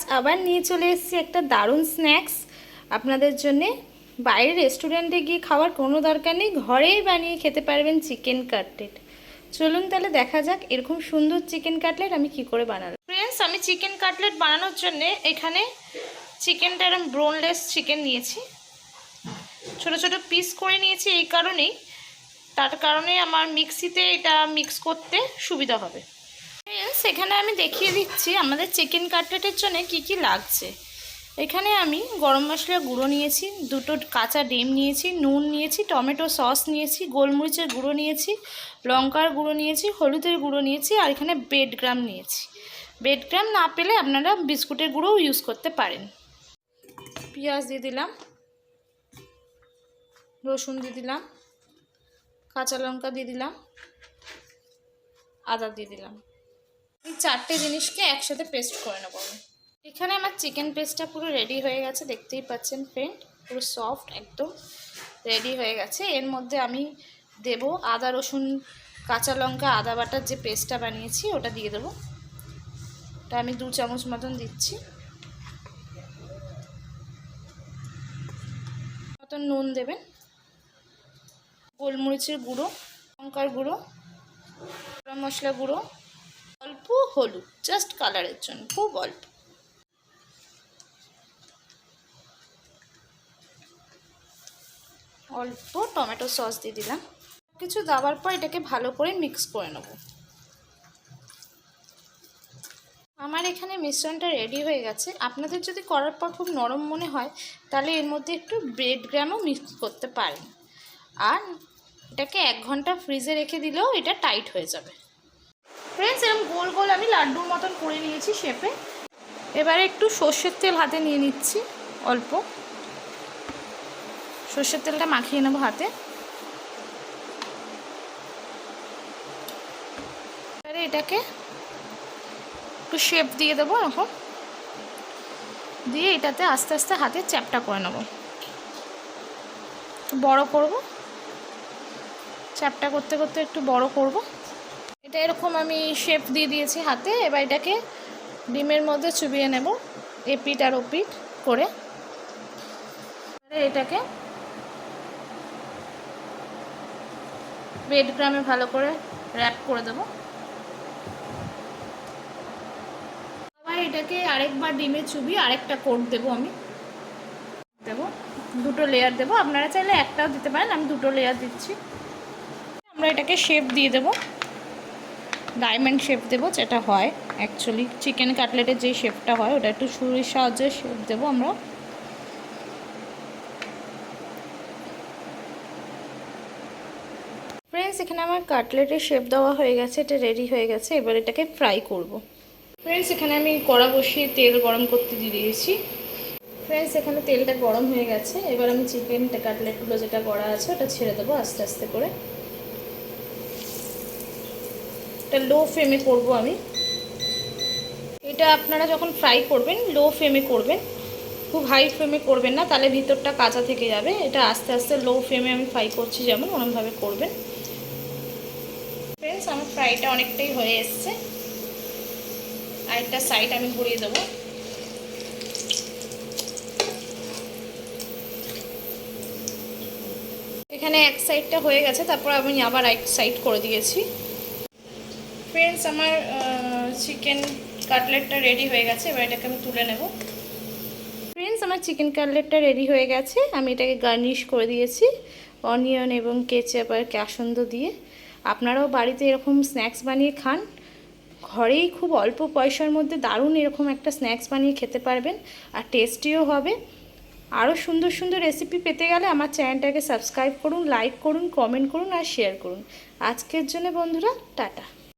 আজ আবার নিয়ে চলে এসেছি একটা দারুণ স্ন্যাক্স আপনাদের জন্যে বাইরে রেস্টুরেন্টে গিয়ে খাওয়ার কোনো দরকার নেই, ঘরেই বানিয়ে খেতে পারবেন চিকেন কাটলেট চলুন তাহলে দেখা যাক এরকম সুন্দর চিকেন কাটলেট আমি কি করে বানালাম। ফ্রেন্ডস আমি চিকেন কাটলেট বানানোর জন্যে এখানে চিকেনটা এরকম ব্রোনলেস চিকেন নিয়েছি। ছোট ছোট পিস করে নিয়েছি এই কারণেই। তার কারণে আমার মিক্সিতে এটা মিক্স করতে সুবিধা হবে। সেখানে আমি দেখিয়ে দিচ্ছি আমাদের চিকেন কাটলেটের জন্য কি কি লাগছে। এখানে আমি গরম মশলা গুঁড়ো নিয়েছি, দুটো কাঁচা ডিম নিয়েছি, নুন নিয়েছি, টমেটো সস নিয়েছি, গোলমরিচের গুঁড়ো নিয়েছি, লঙ্কার গুঁড়ো নিয়েছি, হলুদের গুঁড়ো নিয়েছি আর এখানে বেড গ্রাম নিয়েছি। বেড গ্রাম না পেলে আপনারা বিস্কুটের গুঁড়োও ইউজ করতে পারেন। পেঁয়াজ দিয়ে দিলাম, রসুন দিয়ে দিলাম, কাঁচা লঙ্কা দিয়ে দিলাম, আদা দিয়ে দিলাম। এই চারটে জিনিসকে একসাথে পেস্ট করে নেব আমি। এখানে আমার চিকেন পেস্টটা পুরো রেডি হয়ে গেছে, দেখতেই পাচ্ছেন ফ্রেন্ড পুরো সফট একদম রেডি হয়ে গেছে। এর মধ্যে আমি দেব আদা, রসুন, কাঁচা লঙ্কা, আদা বাটার যে পেস্টটা বানিয়েছি, ওটা দিয়ে দেবো। ওটা আমি দু চামচ মতন দিচ্ছি। মতন নুন দেবেন। গোলমরিচের গুঁড়ো, লঙ্কার গুঁড়ো, গরম মশলা গুঁড়ো অল্প হলুদ জাস্ট কালারের জন্য খুব অল্প অল্প টমেটো সস দিয়ে দিলাম। কিছু দেওয়ার পর এটাকে ভালো করে মিক্স করে নেব। আমার এখানে মিশ্রণটা রেডি হয়ে গেছে। আপনাদের যদি করার পর খুব নরম মনে হয়, তাহলে এর মধ্যে একটু ব্রেড গ্রামও মিক্স করতে পারেন। আর এটাকে এক ঘণ্টা ফ্রিজে রেখে দিলেও এটা টাইট হয়ে যাবে। ফ্রেন্ডস গোল আমি লাড্ডুর মতন করে নিয়েছি শেপে। এবারে একটু সর্ষের তেল হাতে নিয়ে নিচ্ছি, অল্প। সর্ষের তেলটা মাখিয়ে নেব হাতে। এবারে এটাকে একটু শেপ দিয়ে দেবো এরকম। দিয়ে এটাতে আস্তে আস্তে হাতে চ্যাপটা করে নেব। বড় করব। চ্যাপটা করতে করতে একটু বড় করব। এটা এরকম আমি শেপ দিয়ে দিয়েছি হাতে। এবার এটাকে ডিমের মধ্যে চুবিয়ে নেব এপিট আর ওপিট করে। এটাকে বেড গ্রামে ভালো করে র্যাপ করে দেবো। আবার এটাকে আরেকবার ডিমে চুবি আরেকটা কোট দেবো আমি। দেবো, দুটো লেয়ার দেবো। আপনারা চাইলে একটাও দিতে পারেন, আমি দুটো লেয়ার দিচ্ছি। আমরা এটাকে শেপ দিয়ে দেবো। ডায়মন্ড শেপ দেবো, যেটা হয়। অ্যাকচুয়ালি চিকেন কাটলেটের যে শেপটা হয়, ওটা একটু ছুরির সাহায্যে শেপ দেবো আমরা। ফ্রেন্ডস এখানে আমার কাটলেটের শেপ দেওয়া হয়ে গেছে, এটা রেডি হয়ে গেছে, এবার এটাকে ফ্রাই করব। ফ্রেন্ডস এখানে আমি কড়া বসিয়ে তেল গরম করতে দিয়ে দিয়েছি। ফ্রেন্ডস এখানে তেলটা গরম হয়ে গেছে, এবার আমি চিকেন কাটলেটগুলো যেটা করা আছে, ওটা ছেড়ে দেবো আস্তে আস্তে করে। এটা লো ফ্লেমে করব আমি। এটা আপনারা যখন ফ্রাই করবেন লো ফ্লেমে করবেন, খুব হাই ফ্লেমে করবেন না, তাহলে ভিতরটা কাঁচা থেকে যাবে। এটা আস্তে আস্তে লো ফ্লেমে আমি ফ্রাই করছি যেমন ওরমভাবে করবেন। ফ্রেন্ডস আমার ফ্রাইটা অনেকটাই হয়ে এসছে। আরেকটা সাইড আমি ঘুরিয়ে দেবো। এখানে এক সাইডটা হয়ে গেছে, তারপর আমি আবার এক সাইড করে দিয়েছি। ফ্রেন্ডস আমার চিকেন কাটলেটটা রেডি হয়ে গেছে, এবার এটাকে আমি তুলে নেব। ফ্রেন্ডস আমার চিকেন কাটলেটটা রেডি হয়ে গেছে, আমি এটাকে গার্নিশ করে দিয়েছি অনিয়ন এবং কেচাপ আর ক্যাসন্দ দিয়ে। আপনারাও বাড়িতে এরকম স্ন্যাক্স বানিয়ে খান, ঘরেই খুব অল্প পয়সার মধ্যে দারুণ এরকম একটা স্ন্যাক্স বানিয়ে খেতে পারবেন, আর টেস্টিও হবে। আরও সুন্দর সুন্দর রেসিপি পেতে গেলে আমার চ্যানেলটাকে সাবস্ক্রাইব করুন লাইক করুন কমেন্ট করুন, আর শেয়ার করুন। আজকের জন্য বন্ধুরা, টাটা।